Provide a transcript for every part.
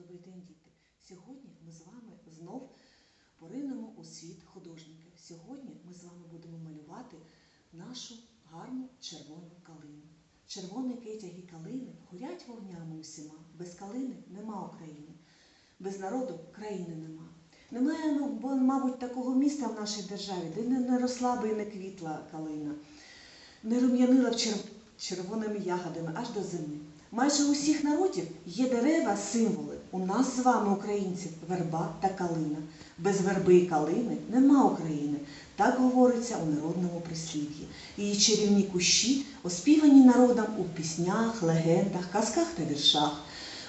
Добрий день, діти! Сьогодні ми з вами знов поринемо у світ художників. Сьогодні ми з вами будемо малювати нашу гарну червону калину. Червоні кетяги калини горять вогнями усіма. Без калини нема України. Без народу країни нема. Немає, ну, мабуть, такого міста в нашій державі, де не, росла би і не квітла калина, не рум'янила червоними ягодами аж до зими. Майже у всіх народів є дерева, символи. У нас з вами, українців, верба та калина. Без верби і калини нема України. Так говориться у народному прислів'ї. Її чарівні кущі оспівані народом у піснях, легендах, казках та віршах.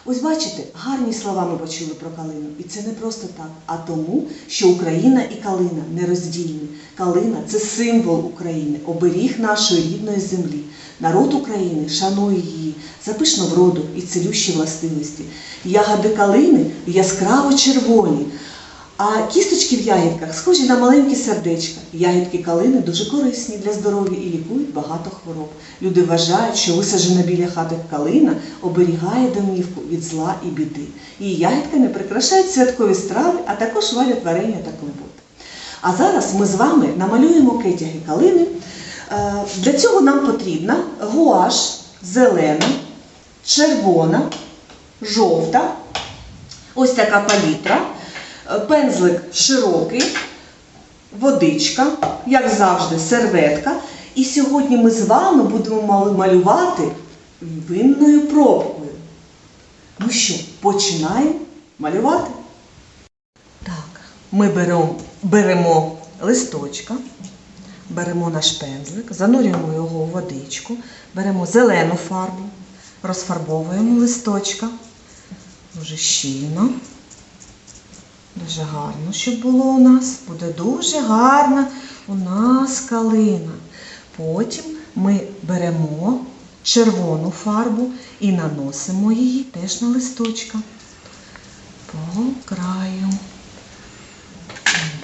Ось бачите, гарні слова ми почули про калину. І це не просто так, а тому, що Україна і калина нероздільні. Калина це символ України, оберіг нашої рідної землі. Народ України шанує її за пишну вроду і цілющі властивості. Ягоди калини яскраво червоні, а кісточки в ягідках схожі на маленькі сердечка. Ягідки калини дуже корисні для здоров'я і лікують багато хвороб. Люди вважають, що висаджена біля хати калина оберігає домівку від зла і біди. Її ягідками прикрашають святкові страви, а також варять варення та компот. А зараз ми з вами намалюємо кетяги калини. Е, Для цього нам потрібна гуаш зелена, червона, жовта, ось така палітра, пензлик широкий, водичка, як завжди, серветка. І сьогодні ми з вами будемо малювати винною пробкою. Ну що, починаємо малювати? Так, ми беремо, беремо листочка, беремо наш пензлик, занурюємо його у водичку, беремо зелену фарбу, розфарбовуємо листочка дуже щільно. Дуже гарно, щоб було у нас. Буде дуже гарна у нас калина. Потім ми беремо червону фарбу і наносимо її теж на листочка. По краю.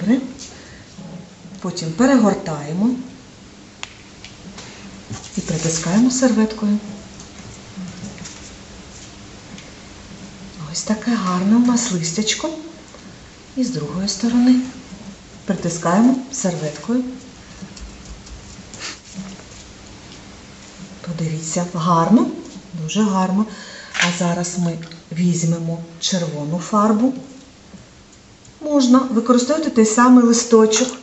Добре. Потім перегортаємо і притискаємо серветкою. Ось таке гарне у нас листячко. І з другої сторони притискаємо серветкою. Подивіться, гарно, дуже гарно. А зараз ми візьмемо червону фарбу. Можна використовувати той самий листочок.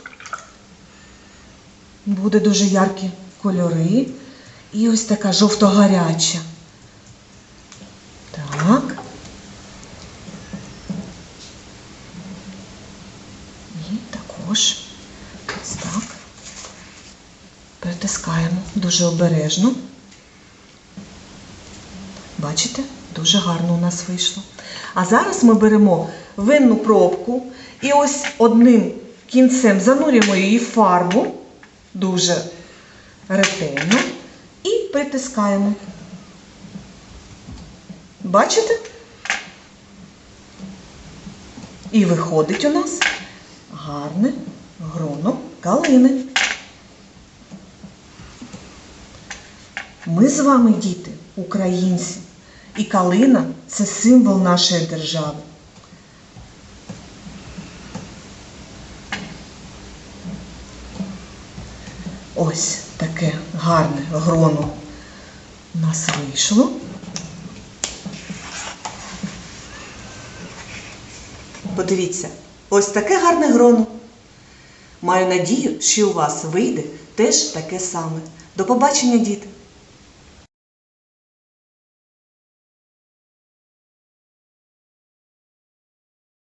Буде дуже яркі кольори. І ось така жовто-гаряча. Так. І також ось так. Притискаємо дуже обережно. Бачите, дуже гарно у нас вийшло. А зараз ми беремо винну пробку і ось одним кінцем занурюємо її фарбу дуже ретельно і притискаємо. Бачите? І виходить у нас гарне гроно калини. Ми з вами, діти, українці, і калина це символ нашої держави. Ось таке гарне гроно у нас вийшло. Подивіться, ось таке гарне гроно. Маю надію, що у вас вийде теж таке саме. До побачення, діти!